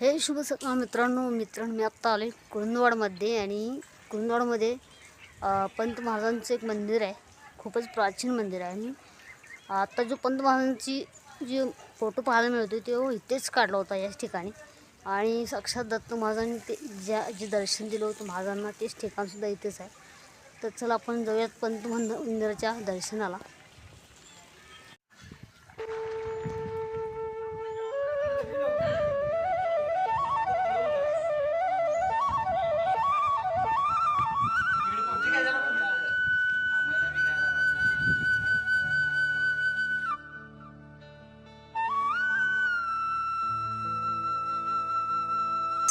हे शुभ सकाळ मित्रांनो मित्रांनो मी आत्ता आले कुरुंदवाडमध्ये आणि कुरुंदवाडमध्ये पंत महाराजांचं एक मंदिर आहे. खूपच प्राचीन मंदिर आहे. आणि आत्ता जो पंत महाराजांची जे फोटो पाहायला मिळतो तो इथेच काढला होता याच ठिकाणी. आणि साक्षात दत्त महाराजांनी ते ज्या जे दर्शन दिलं होतं महाराजांना तेच ठिकाणसुद्धा इथेच आहे. तर चला आपण जाऊयात पंत मंद- मंदिराच्या दर्शनाला.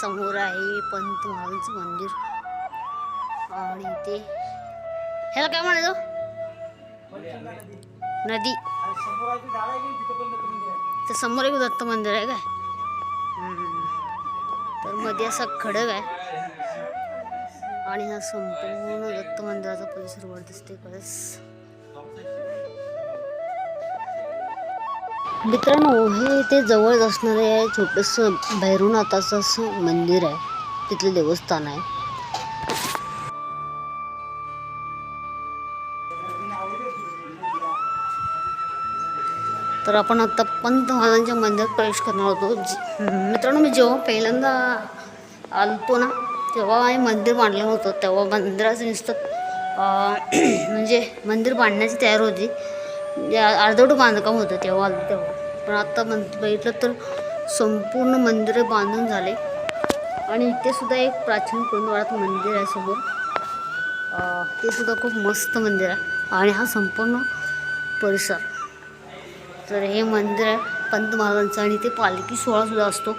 समोर आहे पंत महाराजांचं मंदिर. आणि ते ह्याला काय म्हणायचं? नदी. तर समोर एक दत्त मंदिर आहे काय? तर मध्ये असा खडक आहे. आणि हा संपूर्ण दत्त मंदिराचा परिसर वर दिसते कळस. मित्रांनो हे ते जवळच असणारे छोटंसं भैरवनाथाचं असं मंदिर आहे. तिथलं देवस्थान आहे. तर आपण आता पंत महाराजांच्या मंदिरात प्रवेश करणार होतो. मित्रांनो मी जेव्हा पहिल्यांदा आलतो ना तेव्हा आम्ही मंदिर बांधलं होतं तेव्हा मंदिराचं नुसतं म्हणजे मंदिर बांधण्याची तयार होती. अर्धवट बांधकाम होतं तेव्हा तेव्हा. पण आता मन बघितलं तर संपूर्ण मंदिर बांधून झाले. आणि इथे सुद्धा एक प्राचीन कुंदवाडात मंदिर आहे समोर. तेसुद्धा ते सुद्धा खूप मस्त मंदिर आहे. आणि हा संपूर्ण परिसर. तर हे मंदिर आहे पंत महाराजांचं आणि इथे पालखी सोहळासुद्धा असतो.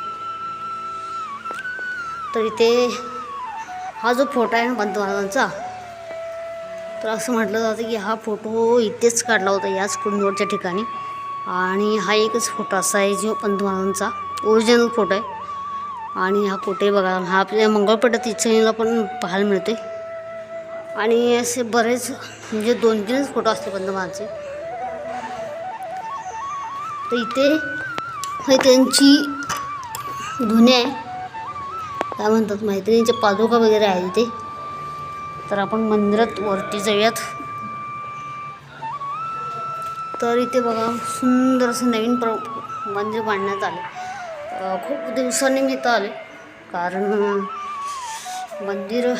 तर इथे हा जो फोटो आहे ना पंत महाराजांचा तर असं म्हटलं जातं की हा फोटो इथेच काढला होता याच कुंडवरच्या ठिकाणी. आणि हा एकच फोटो असा आहे जो पंतप्रधानांचा. ओरिजिनल फोटो आहे. आणि हा फोटोही बघा हा आपल्या मंगळपेठात इच्छेला पण पाहायला मिळते आणि असे बरेच म्हणजे दोन तीनच फोटो असते पंत तर इथे हे त्यांची धुने आहे. काय म्हणतात माहिती पादुका वगैरे आहे इथे. तर आपण मंदिरात वरती जाऊयात. तर इथे बघा सुंदर असं नवीन प्र मंदिर बांधण्यात आले खूप दिवसांनी मी इथं आले कारण मंदिर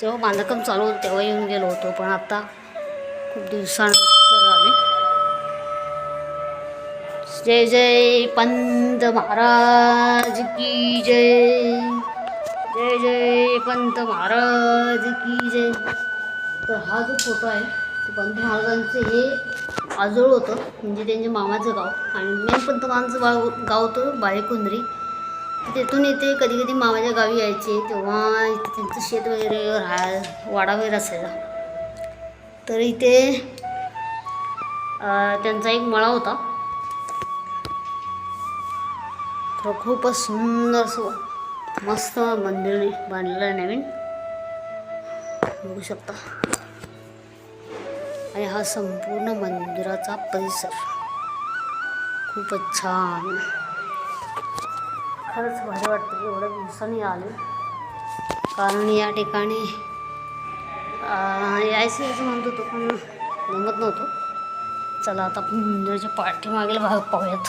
जेव्हा बांधकाम चालू होतं तेव्हा येऊन गेलो होतो. पण आता खूप दिवसानंतर आले जय जय पंत महाराज की जय. जय जय पंत महाराज की जय. तर हा जो फोटो आहे तो पंत महाराजांचं हे आजोळ होतं म्हणजे त्यांच्या मामाचं गाव. आणि मेन पंत महाराजांचं गाव हो, गाव होतं बाळेकुंद्री. तिथून इथे कधी कधी मामाच्या गावी यायचे तेव्हा इथे त्यांचं शेत वगैरे राहा वाडा वगैरे असायचा. तर इथे त्यांचा एक मळा होता. तर खूपच सुंदर असं मस्त मंदिर बांधलेलं आहे नवीन. बघू शकता. आणि हा संपूर्ण मंदिराचा परिसर. खूपच छान. खरंच भारी वाटतं की एवढ्या दिवसांनी आले. कारण या ठिकाणी यायचं यायचं म्हणत होतो पण जमत नव्हतो. चला आता मंदिराच्या पाठीमागील भाग पाहूयात.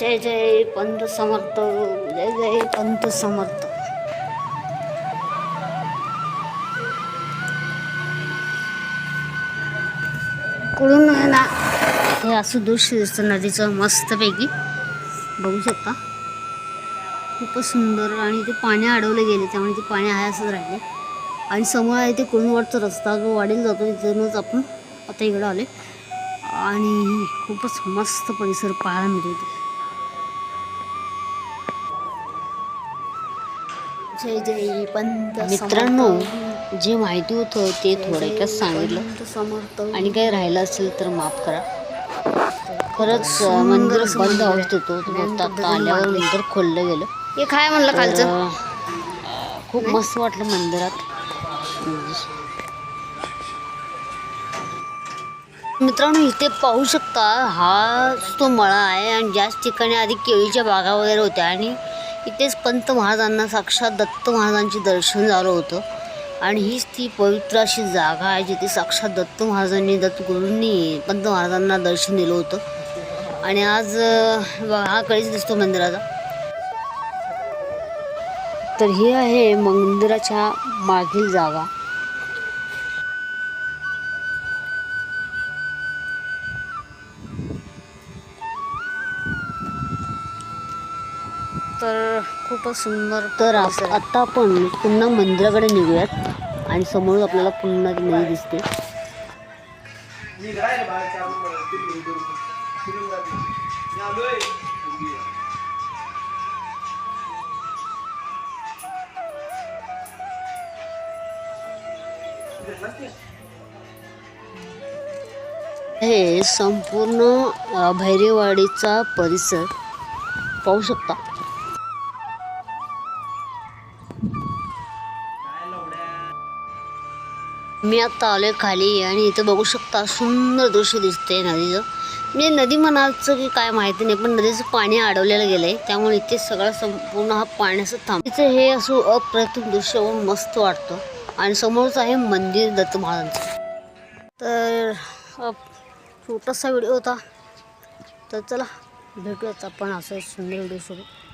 जय जय पंत समर्थ जय जय पंत समर्थ. कुळून आहे ना हे असं दृश्य दिसतं नदीचं मस्तपैकी. बघू शकता. खूपच सुंदर आणि ते पाणी अडवले गेले त्यामुळे ते पाणी आहे असंच राहिले. आणि समोर आहे ते कुळणवाडचा रस्ता जो वाढेल जातो तिथूनच आपण आता इकडं आले आणि खूपच मस्त परिसर पाहायला मिळतो जय जय पंत मित्रांनो. जे माहिती होतं ते थोडक्यात सांगितलं. आणि काही राहिलं असेल तर माफ करा. खरंच मंदिर बंद. अवस्थेत होतं आल्यावर. नंतर खोललं गेलं. हे काय म्हणलं अं, खूप मस्त वाटलं मंदिरात. मित्रांनो इथे पाहू शकता हा तो मळा आहे आणि ज्याच ठिकाणी आधी केळीच्या बागा वगैरे होत्या आणि इथेच पंत महाराजांना साक्षात दत्त महाराजांचे दर्शन झालं होतं. आणि हीच ती पवित्र अशी जागा आहे जिथे साक्षात दत्त महाराजांनी दत्तगुरूंनी पंत महाराजांना दर्शन दिलं होतं. आणि आज हा कळीच दिसतो मंदिराचा. तर ही आहे मंदिराच्या मागील जागा. तर खूपच सुंदर तर. आता आपण पुन्हा मंदिराकडे निघूयात. आणि समोर आपल्याला पुन्हा ती नदी दिसते. हे संपूर्ण भैरेवाडीचा परिसर. पाहू शकता. मी आता आलोय खाली आणि इथं बघू शकता सुंदर दृश्य दिसते नदीचं. म्हणजे नदी म्हणायचं की काय माहिती नाही पण नदीचं पाणी अडवलेलं गेलं आहे त्यामुळे इथे सगळं संपूर्ण हा पाण्याचं थांब. तिचं हे असं अप्रतिम दृश्य होऊन मस्त वाटतं. आणि समोरचं आहे मंदिर दत्त महाराजांचं. तर छोटासा व्हिडिओ होता. तर चला भेटूयात आपण असं सुंदर व्हिडिओ सोबत